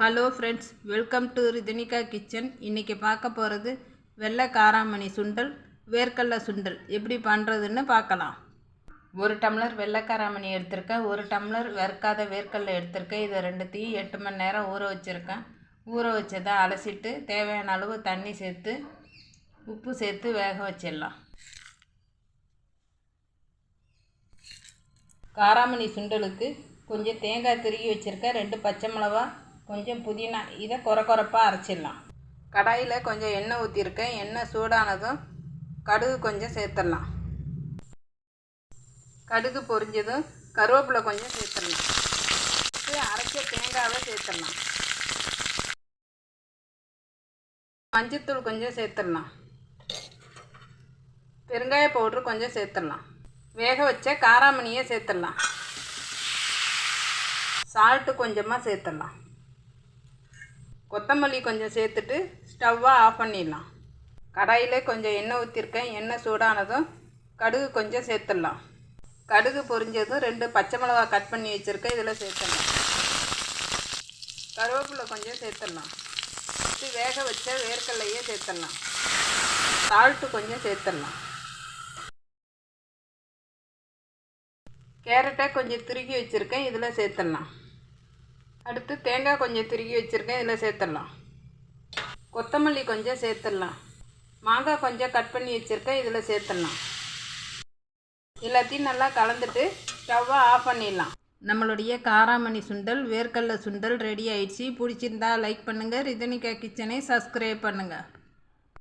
Hello friends welcome to Ritanika kitchen இன்றைக்கி பார்க்க போகிறது வெள்ளை காராமணி சுண்டல் வேர்க்கடலை சுண்டல். எப்படி பண்ணுறதுன்னு பார்க்கலாம். ஒரு டம்ளர் வெள்ளை காராமணி எடுத்திருக்கேன். ஒரு டம்ளர் வெறுக்காத வேர்க்கடலை எடுத்திருக்கேன். இதை ரெண்டுத்தையும் எட்டு மணி நேரம் ஊற வச்சுருக்கேன். ஊற வச்சதை அலசிட்டு தேவையான அளவு தண்ணி சேர்த்து உப்பு சேர்த்து வேக வச்சிடலாம். காராமணி சுண்டலுக்கு கொஞ்சம் தேங்காய் திருகி வச்சுருக்கேன். ரெண்டு பச்சை மிளகா கொஞ்சம் புதினா இதை குறை குறைப்பாக அரைச்சிடலாம். கடாயில் கொஞ்சம் எண்ணெய் ஊற்றிருக்கேன் எண்ணெய் சூடானதும் கடுகு கொஞ்சம் சேர்த்துடலாம். கடுகு பொரிஞ்சதும் கருவேப்பிலை கொஞ்சம் சேர்த்துடலாம். அரைச்ச தேங்காவை சேர்த்துடலாம். மஞ்சத்தூள் கொஞ்சம் சேர்த்துடலாம். பெருங்காய பவுட்ரு கொஞ்சம் சேர்த்துடலாம். வேக வச்ச காராமணியை சேர்த்துடலாம். சால்ட்டு கொஞ்சமாக சேர்த்துடலாம். கொத்தமல்லி கொஞ்சம் சேர்த்துட்டு ஸ்டவ்வை ஆஃப் பண்ணிடலாம். கடாயில் கொஞ்சம் எண்ணெய் ஊற்றிருக்கேன் எண்ணெய் சூடானதும் கடுகு கொஞ்சம் சேர்த்துடலாம். கடுகு பொரிஞ்சதும் ரெண்டு பச்சை மிளகா கட் பண்ணி வச்சுருக்கேன். இதில் சேர்த்துடலாம். கருவேப்பிலை கொஞ்சம் சேர்த்துடலாம். ஃபஸ்ட்டு வேக வச்ச வேர்க்கடலையே சேர்த்துடலாம். சால்ட்டு கொஞ்சம் சேர்த்துடலாம். கேரட்டை கொஞ்சம் துருக்கி வச்சுருக்கேன். இதில் சேர்த்துடலாம். அடுத்து தேங்காய் கொஞ்சம் துருக்கி வச்சுருக்கேன் இதில் சேர்த்துடலாம். கொத்தமல்லி கொஞ்சம் சேர்த்துடலாம். மாங்காய் கொஞ்சம் கட் பண்ணி வச்சுருக்கேன் இதில் சேர்த்துடலாம். எல்லாத்தையும் நல்லா கலந்துட்டு ஸ்டவ்வை ஆஃப் பண்ணிடலாம். நம்மளுடைய காராமணி சுண்டல் வேர்க்கடலை சுண்டல் ரெடி ஆயிடுச்சு. பிடிச்சிருந்தா லைக் பண்ணுங்கள் ரிதனிகா கிச்சனை சப்ஸ்கிரைப் பண்ணுங்கள்